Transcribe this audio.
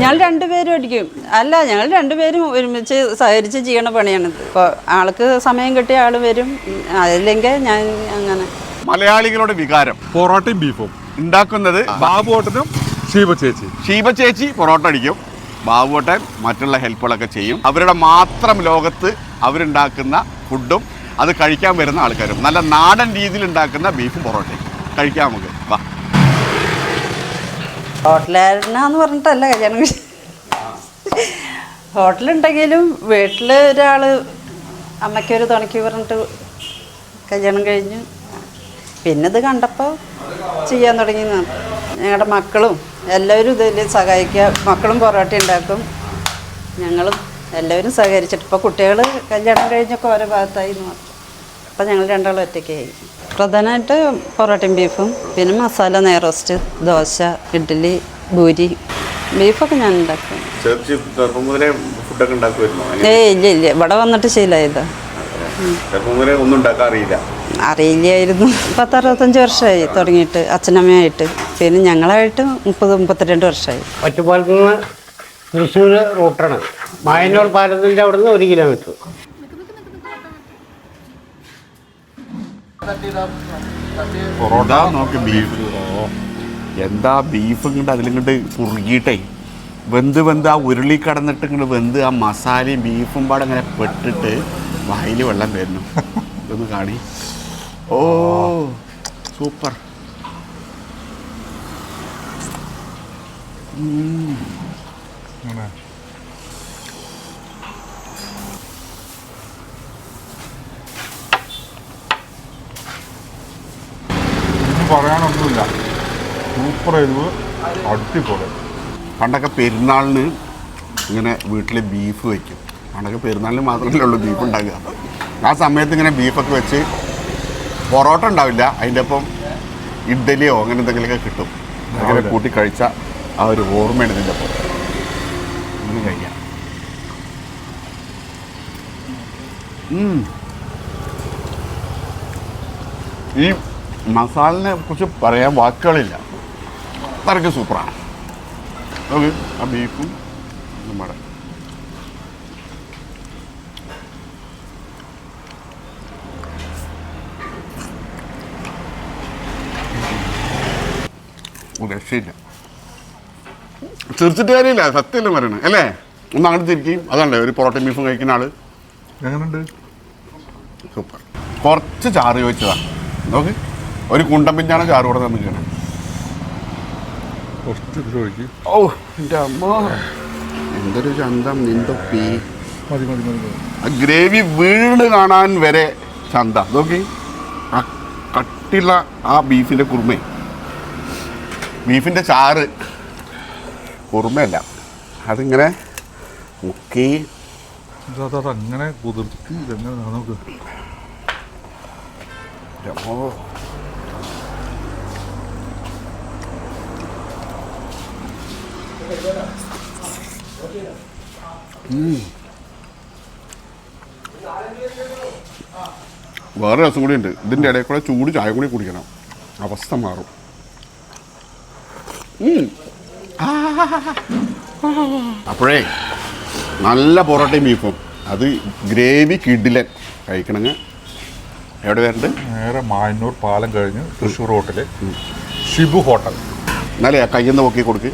ഞങ്ങൾ രണ്ടുപേരും അടിക്കും. അല്ല ഞങ്ങൾ രണ്ടുപേരും ഒരുമിച്ച് സഹകരിച്ച് ചെയ്യണ പണിയാണിത് ഇപ്പോൾ ആൾക്ക് സമയം കിട്ടിയ ആൾ വരും. അതില്ലെങ്കിൽ ഞാൻ അങ്ങനെ. മലയാളികളുടെ വികാരം. പൊറോട്ടയും ബീഫും. ഉണ്ടാക്കുന്നത് ബാബു ബാബുവോട്ടനും ഷീബ ചേച്ചി. ഷീബ ചേച്ചി പൊറോട്ട അടിക്കും. ബാബു ഓട്ടൻ മറ്റുള്ള ഹെൽപ്പുകളൊക്കെ ചെയ്യും. അവരുടെ മാത്രം ലോകത്ത് അവരുണ്ടാക്കുന്ന ഫുഡും അത് കഴിക്കാൻ വരുന്ന ആൾക്കാരും. നല്ല നാടൻ രീതിയിൽ ഉണ്ടാക്കുന്ന ബീഫും പൊറോട്ടയും കഴിക്കാം നമുക്ക്. വാ. ഹോട്ടലുകാരനാന്ന് പറഞ്ഞിട്ടല്ല കല്യാണം ഹോട്ടലുണ്ടെങ്കിലും വീട്ടിൽ ഒരാൾ അമ്മയ്ക്കൊരു തുണയ്ക്ക് പറഞ്ഞിട്ട് കല്യാണം കഴിഞ്ഞു. പിന്നെ ഇത് കണ്ടപ്പോൾ ചെയ്യാൻ തുടങ്ങി ഞങ്ങളുടെ മക്കളും എല്ലാവരും ഇതിൽ സഹായിക്കുക മക്കളും പൊറോട്ട ഉണ്ടാക്കും. ഞങ്ങളും എല്ലാവരും സഹകരിച്ചിട്ട് ഇപ്പോൾ കുട്ടികൾ കല്യാണം കഴിഞ്ഞൊക്കെ ഓരോ ഭാഗത്തായി എന്ന് മാത്രം അപ്പം ഞങ്ങൾ രണ്ടാളും ഒറ്റയ്ക്കായി. പ്രധാനമായിട്ട് പൊറോട്ടയും ബീഫും പിന്നെ മസാല നെയ്റോസ്റ്റ് ദോശ ഇഡ്ഡലി ഭൂരി ബീഫൊക്കെ ഞാൻ ഉണ്ടാക്കും. ഏയ് ഇല്ല ഇല്ല ഇവിടെ വന്നിട്ട് ശീലമായത് അറിയില്ലായിരുന്നു പത്ത് ഒന്നും അറിയില്ല. അറിയില്ലായിരുന്നു. പത്തറുപത്തഞ്ച് വർഷമായി തുടങ്ങിയിട്ട് അച്ഛനമ്മയായിട്ട്. പിന്നെ ഞങ്ങളായിട്ട് മുപ്പത് മുപ്പത്തിരണ്ട് വർഷമായി. ഒറ്റപ്പാലത്ത് നിന്ന് തൃശ്ശൂർ റൂട്ടാണ്. മായന്നൂർ പാലത്തിന്റെ അവിടെ നിന്ന് ഒരു കിലോമീറ്റർ. പൊറോട്ട നോക്കി ബീഫ് എന്താ ബീഫ് ഇങ്ങോട്ട് അതിലിങ്ങോട്ട് കുറുകിയിട്ടേ വെന്ത് വെന്ത് ആ ഉരുളി കടന്നിട്ട് ഇങ്ങോട്ട് വെന്ത് ആ മസാലയും ബീഫും പാടെ അങ്ങനെ പെട്ടിട്ട് വായിൽ വെള്ളം വരുന്നു ഇതൊന്ന് കാണി. ഓ സൂപ്പർ. അങ്ങനെ പറയാനൊന്നുമില്ല. സൂപ്പർ എരിവ് അടിപൊളി. പണ്ടൊക്കെ പെരുന്നാളിന് ഇങ്ങനെ വീട്ടിൽ ബീഫ് വയ്ക്കും പണ്ടൊക്കെ പെരുന്നാളിന് മാത്രമല്ലേ ഉള്ളൂ ബീഫ് ഉണ്ടാക്കുക. ആ സമയത്ത് ഇങ്ങനെ ബീഫൊക്കെ വെച്ച് പൊറോട്ട ഉണ്ടാവില്ല. അതിന്റെ ഒപ്പം ഇഡ്ഡലിയോ അങ്ങനെ എന്തെങ്കിലുമൊക്കെ കിട്ടും. അങ്ങനെ കൂട്ടി കഴിച്ച ആ ഒരു ഓർമ്മയാണ് ഇതിന്റെ ഒപ്പം. ഇങ്ങനെ കഴിക്കാം. ഈ മസാലിനെ കുറിച്ച് പറയാൻ വാക്കുകളില്ല. അത്രയ്ക്ക് സൂപ്പറാണ്. ഓക്കെ ആ ബീഫും നമ്മുടെ രക്ഷയില്ല. ചിരിച്ചിട്ട് കാര്യമില്ല സത്യമല്ല പറയണേ അല്ലേ? ഒന്ന് അങ്ങോട്ട് തിരിക്കും. അതല്ലേ ഒരു പൊറോട്ട ബീഫും കഴിക്കുന്ന ആൾ. എങ്ങനെയുണ്ട്? സൂപ്പർ. കുറച്ച് ചാറ് ചോദിച്ചതാണ് നോക്ക്. ഒരു കുണ്ടം പിഞ്ഞാണ് ചാറ് കൂടെ ഇതിൽ ഓ എന്റെ അമ്മ. എന്തൊരു ചന്തം നിന്റെ പീ മതി മതി മതി ആ ഗ്രേവി വീണ് കാണാൻ വരെ ചന്ത. നോക്കി ആ കട്ടിയുള്ള ആ ബീഫിന്റെ കുറുമ. ബീഫിന്റെ ചാറ്. കുറുമയല്ല. അതിങ്ങനെ മുക്കി. അങ്ങനെ കുതിർത്തി ഇതെങ്ങനെ നമുക്ക് അമ്മോ. വേറെ രസം കൂടി ഉണ്ട് ഇതിന്റെ ഇടയിൽ കൂടെ ചൂട് ചായ കൂടി കുടിക്കണം. അവസ്ഥ മാറും. അപ്പോഴേ നല്ല പൊറോട്ടയും ബീഫും. അത് ഗ്രേവി കിഡിലൻ കഴിക്കണങ്ങ്. എവിടെ വരണ്ട്? നേരെ മായന്നൂർ പാലം കഴിഞ്ഞ് തൃശ്ശൂർ റോട്ടിലെ. ഷിബു ഹോട്ടൽ. എന്നാലേ കയ്യിൽ നിന്ന് നോക്കി കൊടുക്ക്.